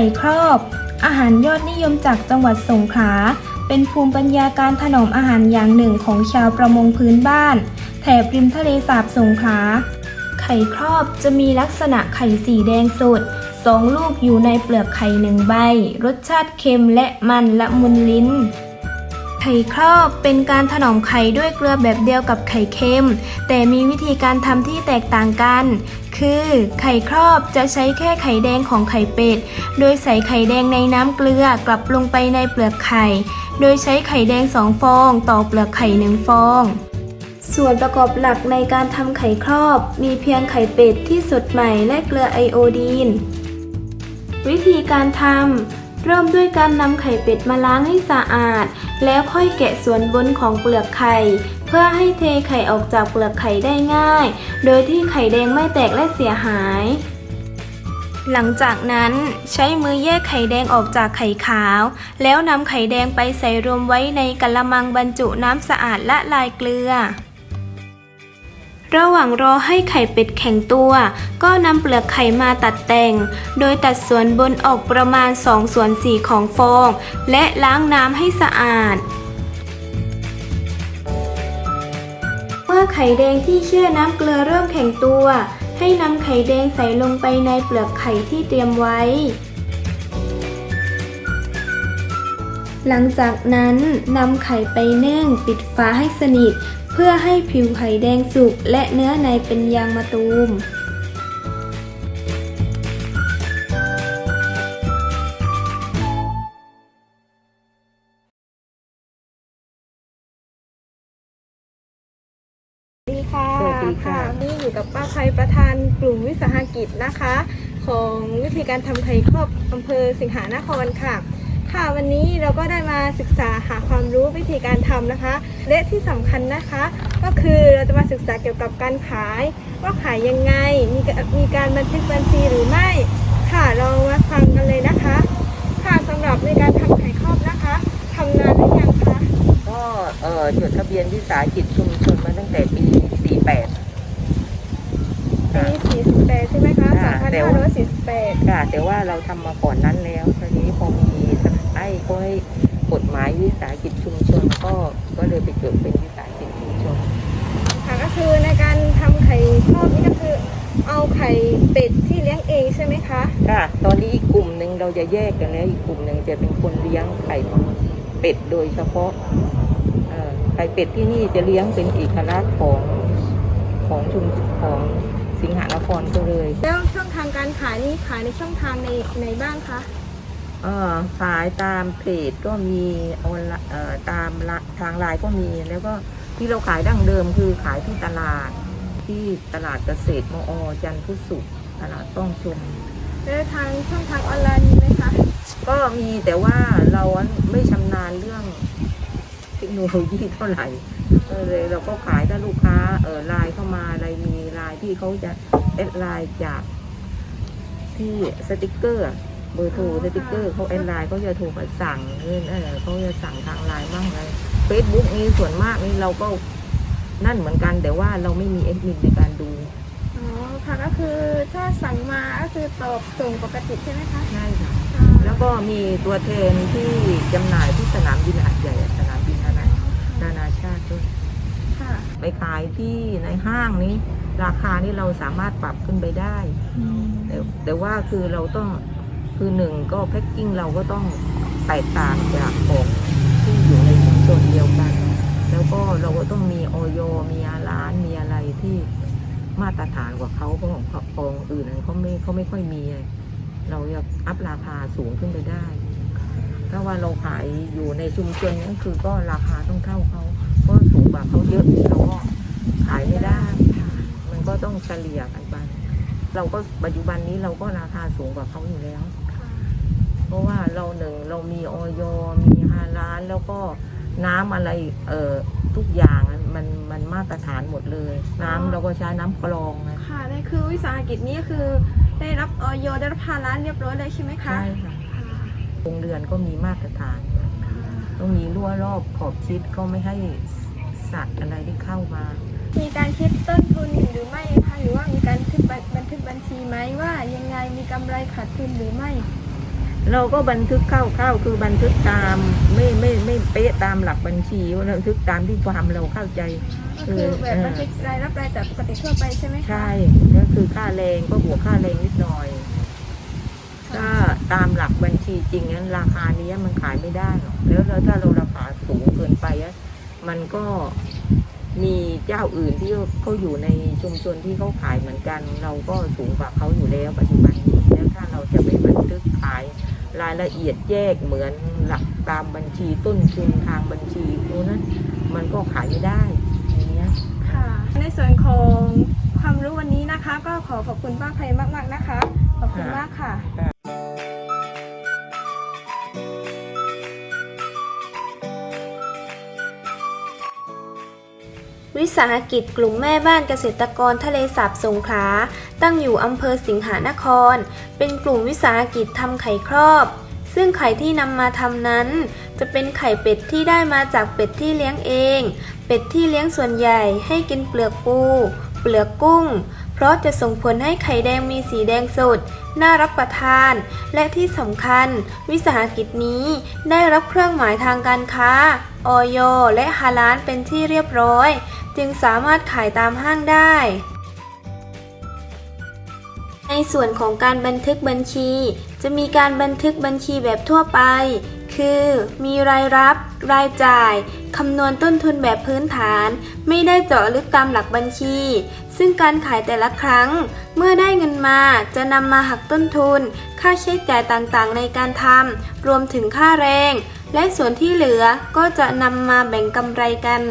ข่ครอบ อาหารยอดนิยมจากจังหวัดสงขลา เป็นภูมิปัญญาการถนอมอาหารอย่างหนึ่งของชาวประมงพื้นบ้าน แถบริมทะเลสาบสงขลา ไข่ครอบจะมีลักษณะไข่สีแดงสดสองลูกอยู่ในเปลือกไข่หนึ่งใบ รสชาติเค็มและมันละมุนลิ้น ไข่ครอบเป็นการถนอมไข่ด้วยเกลือแบบเดียวกับไข่เค็ม แต่มีวิธีการทำที่แตกต่างกัน คือไข่ครอบจะใช้แค่ไข่แดงของไข่เป็ด โดยใส่ไข่แดงในน้ำเกลือกลับลงไปในเปลือกไข่ โดยใช้ไข่แดงสองฟอง ต่อเปลือกไข่หนึ่งฟอง ส่วนประกอบหลักในการทำไข่ครอบ มีเพียงไข่เป็ดที่สดใหม่และเกลือไอโอดีน วิธีการทำ เริ่มด้วยการนำไข่เป็ดมาล้างให้สะอาด แล้วค่อยแกะส่วนบนของเปลือกไข่ เพื่อให้เทไข่ออกจากเปลือกไข่ได้ง่าย โดยที่ไข่แดงไม่แตกและเสียหาย หลังจากนั้นใช้มือแยกไข่แดงออกจากไข่ขาว แล้วนำไข่แดงไปใส่รวมไว้ในกะละมังบรรจุน้ำสะอาดและลายเกลือ ระหว่างรอให้ไข่เป็ดแข็งตัว ก็นำเปลือกไข่มาตัดแต่ง โดยตัดส่วนบนออกประมาณ2ส่วน4ของฟอง และล้างน้ำให้สะอาด เมื่อไข่แดงที่แช่น้ำเกลือเริ่มแข็งตัว ให้นำไข่แดงใส่ลงไปในเปลือกไข่ที่เตรียมไว้ หลังจากนั้นนำไข่ไปนึ่ง ปิดฝาให้สนิท เพื่อให้ผิวไข่แดงสุกและเนื้อในเป็นยางมะตูม สวัสดีค่ะสวัสดีค่ะ นี่อยู่กับป้าภัยประธานกลุ่มวิสาหกิจนะคะ ของวิธีการทำไข่ครอบอำเภอสิงหานครค่ะ ค่ะวันนี้เราก็ได้มาศึกษาหาความรู้วิธีการทำนะคะ และที่สำคัญนะคะ ก็คือเราจะมาศึกษาเกี่ยวกับการขาย ว่าขายยังไง มีกมีการบันทึกบัญชีหรือไม่ ค่ะเรามาฟังกันเลยนะคะ ค่ะสำหรับในการทำไข่ครอบนะคะทำนานหรือยังคะก็เอ่อจดทะเบียนวิสาหกิจชุมชนมาตั้งแต่ปี 48ปี48ใช่ไหมคะค่ะแต่ว่า2548ค่ะแต่ว่าเราทำมาก่อนนั้นแล้วทีนี้พอมี ไอ้ก็ให้กฎหมายวิสาหกิจชุมชนก็ก็เลยไปจดเป็นวิสาหกิจชุมชน ค่ะก็คือในการทำไข่ครอบนี่ก็คือ เอาไข่เป็ดที่เลี้ยงเองใช่ไหมคะ ค่ะ ตอนนี้อีกกลุ่มหนึ่งเราจะแยกกันแล้ว อีกกลุ่มหนึ่งจะเป็นคนเลี้ยงไข่เป็ดโดยเฉพาะเอ่อไข่เป็ดที่นี่จะเลี้ยงเป็นเอกลักษณ์ของของชุมของสิงหานครก็เลย แล้วช่องทางการขายนี่ขายในช่องทางในในบ้างคะ เอ่อขายตามเพจก็มีออนไลน์เอ่อตามละทางไลน์ก็มี แล้วก็ที่เราขายดั้งเดิมคือขายที่ตลาด ที่ตลาดเกษตรมอ จันทร์พุสุขตลาดต้องชมแล้วทางช่องทางออนไลน์มีไหมคะ ก็มีแต่ว่าเราไม่ชำนาญเรื่องเทคโนโลยีเท่าไหร่เออเลยเราก็ขายถ้าลูกค้าเออไลน์เข้ามาอะไรมีไลน์ที่เขาจะแอดไลน์จากที่สติกเกอร์อะ เบอร์โทรสติกเกอร์เขาแอดไลน์เขาจะโทรมาสั่งเงินเออเขาจะสั่งทางไลน์บ้างอะไรเฟซบุ๊กนี่ส่วนมากนี่เราก็นั่นเหมือนกันแต่ว่าเราไม่มีเอดมินในการดูอ๋อค่ะก็คือถ้าสั่งมาก็คือตอบส่งปกติใช่ไหมคะใช่ค่ะค่ะแล้วก็มีตัวแทนที่จำหน่ายที่สนามบินหาดใหญ่อะสนามบินนานานานาชาติด้วยค่ะไปขายที่ในห้างนี้ ราคานี่เราสามารถปรับขึ้นไปได้แต่แต่ว่าคือเราต้อง คือหนึ่งก็แพ็กกิ้งเราก็ต้องแตกต่างจากของที่อยู่ในชุมชนเดียวกัน แล้วก็เราก็ต้องมีออยมีร้านมีอะไรที่มาตรฐานกว่าเขาเพราะของของอื่นนั้นเขาไม่เขาไม่ค่อยมี เราจะอัพราคาสูงขึ้นไปได้ ถ้าว่าเราขายอยู่ในชุมชนนั่นคือก็ราคาต้องเท่าเขาเพราะสูงกว่าเขาเยอะเราก็ขายไม่ได้ มันก็ต้องเฉลี่ยกันไปเราก็ปัจจุบันนี้เราก็ราคาสูงกว่าเขาอยู่แล้ว เพราะว่าเราหนึ่งเรามีออยมีฮาร้านแล้วก็น้ำอะไรเอ่อทุกอย่างอะมันมันมาตรฐานหมดเลย น้ำเราก็ใช้น้ำกรองนะค่ะนี่คือวิสาหกิจนี้ก็คือได้รับออยได้รับพาร้านเรียบร้อยเลยใช่ไหมคะใช่ค่ะค่ะโรงเรือนก็มีมาตรฐานต้องมีรั้วรอบขอบชิดก็ไม่ให้สัตว์อะไรที่เข้ามา มีการคิดต้นทุนหรือไม่คะหรือว่ามีการบันทึกบันบันทึกบัญชีไหมว่ายังไงมีกำไรขาดทุนหรือไม่ เราก็บันทึกเข้าๆคือบันทึกตามไม่ไม่ไม่เป๊ะตามหลักบัญชีว่าเราบันทึกตามที่ความเราเข้าใจก็คือแบบบันทึกรายรับรายจ่ายปกติทั่วไปใช่ไหมคะใช่ก็คือค่าแรงก็บวกค่าแรงนิดหน่อยถ้าตามหลักบัญชีจริงนั้นราคานี้มันขายไม่ได้หรอกแล้วแล้วถ้าเราราคาสูงเกินไปอะมันก็มีเจ้าอื่นที่เขาอยู่ในชุมชนที่เขาขายเหมือนกัน เราก็สูงกว่าเขาอยู่แล้วปัจจุบันนี้แล้วถ้าเราจะไปบันทึกขาย รายละเอียดแยกเหมือนหลักตามบัญชีต้นทุนทางบัญชีพวกนั้นมันก็ขายไม่ได้อย่างเงี้ยค่ะ ในส่วนของความรู้วันนี้นะคะ ก็ขอขอบคุณป้าไพมาก ๆนะคะ ขอบคุณมากค่ะวิสาหกิจกลุ่มแม่บ้านเกษตรกรทะเลสาบสงขลา ตั้งอยู่อำเภอสิงหานคร เป็นกลุ่มวิสาหกิจทำไข่ครอบ ซึ่งไข่ที่นำมาทำนั้น จะเป็นไข่เป็ดที่ได้มาจากเป็ดที่เลี้ยงเอง เป็ดที่เลี้ยงส่วนใหญ่ให้กินเปลือกปู เปลือกกุ้ง เพราะจะส่งผลให้ไข่แดงมีสีแดงสด น่ารับประทาน และที่สำคัญ วิสาหกิจนี้ได้รับเครื่องหมายทางการค้า ออยและฮาลานเป็นที่เรียบร้อย จึงสามารถขายตามห้างได้ ส่วนของการบันทึกบัญชี จะมีการบันทึกบัญชีแบบทั่วไป คือ มีรายรับ รายจ่าย คำนวณต้นทุนแบบพื้นฐาน ไม่ได้เจาะลึกตามหลักบัญชี ซึ่งการขายแต่ละครั้ง เมื่อได้เงินมาจะนำมาหักต้นทุน ค่าใช้จ่ายต่างๆ ในการทำรวมถึงค่าแรง และส่วนที่เหลือก็จะนำมาแบ่งกำไรกัน